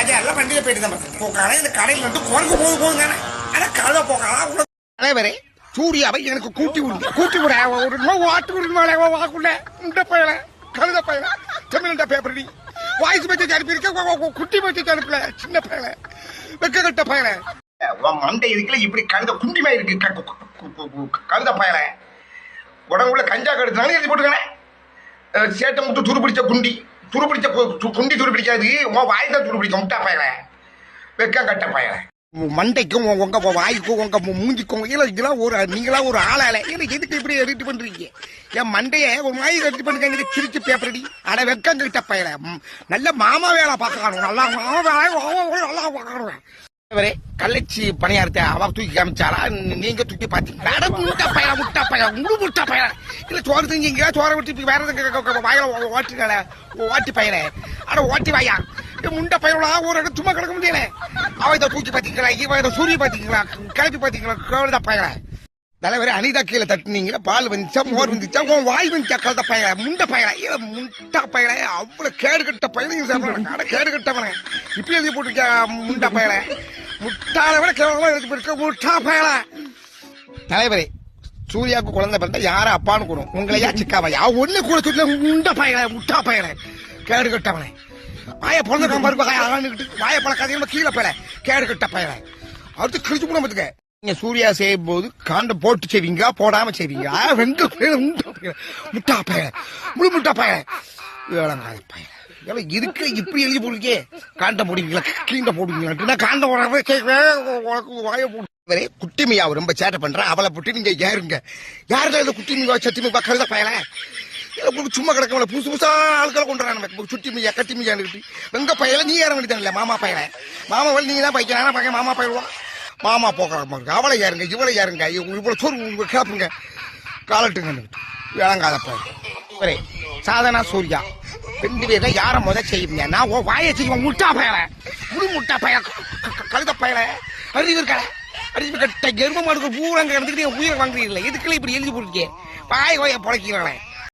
ராஜா எல்லாம் வண்டியில போயிட்டு தான் போக்கான இந்த கடையில் வந்து குரங்கு போக தானே ஆனா கழுத போக்கலாம் தலைவரே சூர்யாவை எனக்கு கூட்டி விடு கூட்டி விட. ஒரு வாட்டு விடுமாலே வாக்குள்ள இந்த பயல கழுத பயல. தமிழ்நாட்டா பேப்பர் வாய்ஸ் மெசேஜ் அனுப்பியிருக்க குட்டி மெசேஜ் அனுப்பல சின்ன பயல வெக்க கட்ட பயல. உன் மண்டை இருக்குல்ல இப்படி கழுத குண்டிமா இருக்கு கழுத பயல. உடம்புல கஞ்சா கடுத்தாலும் எழுதி போட்டுக்கானே சேட்டை முட்டு துரு பிடிச்ச குண்டி. துருபிடிச்ச து- குண்டி துருபிடிக்காது உன் வாய் தான் துரு முட்டா பயல. வெக்கம் கட்ட பயல. மண்டைக்கும் உங்க வாய்க்கும் உங்க மூஞ்சிக்கும் இதெல்லாம் ஒரு நீங்களா ஒரு ஆளால இல்ல எதுக்கு இப்படி எடிட் பண்றீங்க? என் மண்டைய ஒரு மாதிரி எடிட் பண்ணுங்க சிரிச்சு பேப்பரடி. அட வெக்கம் கிட்ட பயல. நல்ல மாமா வேலை பார்க்கணும் நல்லா மாமா வேலை நல்லா பார்க்கணும் இவரே கள்ளச்சி பணியாரத்தை அவ தூக்கி காமிச்சாரா நீங்க தூக்கி பாத்தீங்களா அட முட்டா பையன் முட்டா பையன் முழு முட்டா பையன். இல்ல சோறு செஞ்சீங்க சோற விட்டு வேற வாயில ஓட்டுங்கள ஓட்டி பையனே. அட ஓட்டி வாயா. முண்டை பையனா ஒரு இடம் சும்மா கிடக்க முடியல அவ இதை தூக்கி பாத்தீங்களா இவ இதை சூரிய பாத்தீங்களா கிளப்பி பாத்தீங்களா கழுத பையனை. தலைவரே அனிதா கீழே தட்டுனீங்க. பால் வந்துச்சா மோர் வந்துச்சா உன் வாய் வந்துச்சா கழுத பையன். முண்டை பையன். இல்ல முண்டா பையன். அவ்வளவு கேடு கட்ட பையன் சாப்பிடுறாங்க அட கேடு கட்டவன இப்படி எழுதி போட்டிருக்கா முண்டா பையன்? முட்டாளை விட கேவலமா எழுதி முட்டா பையன் தலைவரே சூர்யாவுக்கு குழந்தை பிறந்தா யார அப்பான்னு கூடும் உங்களையா சிக்காவையா? ஒண்ணு கூட சொல்ல உண்ட பையன முட்டா பயல. கேடு கட்டவனே. வாய பிறந்த கம்பருக்கு ஆளாண்டுக்கிட்டு வாய பழக்காதீங்க கீழே பயல கேடு கட்ட பயல. அடுத்து கிழிச்சு கூட பார்த்துக்க நீங்க சூர்யா செய்யும் போது காண்டம் போட்டு செய்வீங்க போடாம செய்வீங்க ஆ, ரெண்டு முட்டா பயல. முட்டா முழு முட்டா பயல. வேளங்காத பையன் ஏன்னா இதுக்கு இப்படி எழுதி போடுறீங்க? காண்ட போடுவீங்களா? கீண்ட போடுவீங்களா? காண்ட போடாம வாய போட்டு குட்டிமையா குட்டிமியா ரொம்ப சேட்டை பண்றேன் அவளை போட்டு நீங்க ஏறுங்க. யாருங்க இந்த குட்டிமையா சட்டிமியா பக்கத்துல பயல? உங்களுக்கு சும்மா கிடக்கல புதுசு புதுசா ஆட்களை கொண்டு கட்டி மீயான்னு கட்டிமியான்னு எங்க பையல? நீ ஏற வேண்டியதில்ல மாமா பையல? மாமா வழி நீங்க தான் பைக்கன் பையன் மாமா பயிடுவா மாமா போக அவளை ஏறுங்க இவளை ஏறுங்க. இவ்வளோ சோறு உங்களுக்கு கேப்புங்க காலட்டுங்க. வேளங்காத பையன் சாதனா சூர்யா. ரெண்டு பேர் தான் யாரை முத செய்யுங்க நான் ஓ வாயை செய்வேன் முட்டா பயல. முழு முட்டா பய கழுத பயல. அறிவு இருக்கல. அறிவு கட்ட எரும மாடுக்கு பூரங்க இருந்துக்கிட்டு உயிரை வாங்குறீங்களே. இதுக்குள்ள இப்படி எழுதி போட்டுருக்கே வாய் வாய பொழைக்கிறீங்களே.